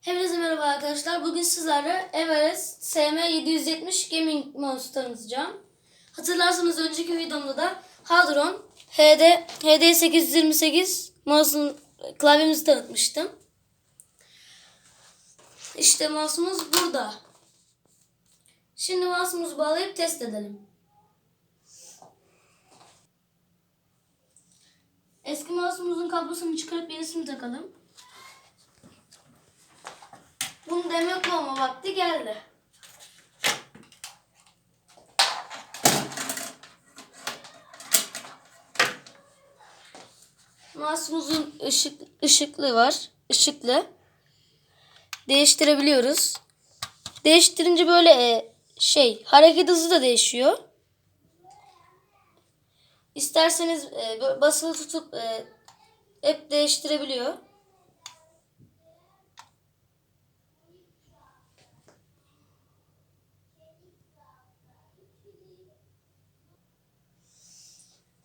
Hepinize merhaba arkadaşlar. Bugün sizlere Everest SM770 Gaming Mouse tanıtacağım. Hatırlarsanız önceki videomda da Hadron HD HD828 mouse'un klavyemizi tanıtmıştım. İşte mouse'umuz burada. Şimdi mouse'umuzu bağlayıp test edelim. Eski mouse'umuzun kablosunu çıkarıp yenisini takalım. Olma vakti geldi. Mouse'umuzun ışık, ışıklı var. Işıklı. Değiştirebiliyoruz. Değiştirince böyle e, şey hareket hızı da değişiyor. İsterseniz e, basılı tutup e, hep değiştirebiliyor.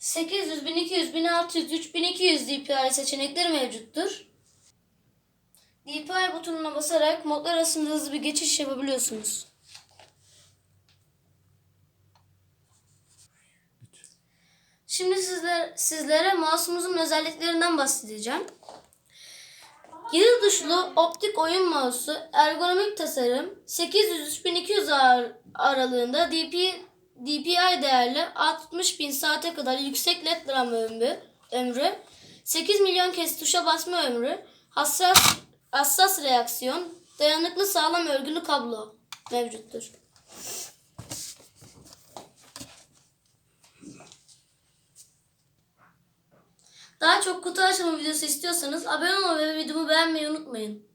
...800, 1200, 1600, 3200 DPI seçenekleri mevcuttur. DPI butonuna basarak modlar arasında hızlı bir geçiş yapabiliyorsunuz. Şimdi sizler, sizlere mouse'umuzun özelliklerinden bahsedeceğim. Geri tuşlu optik oyun mouse'u ergonomik tasarım 800-3200 ar- aralığında DP, DPI değerli 60 bin saate kadar yüksek led RAM ömrü, ömrü 8 milyon kez tuşa basma ömrü, hassas hassas reaksiyon, dayanıklı sağlam örgülü kablo mevcuttur. Daha çok kutu açma videosu istiyorsanız abone olmayı ve videomu beğenmeyi unutmayın.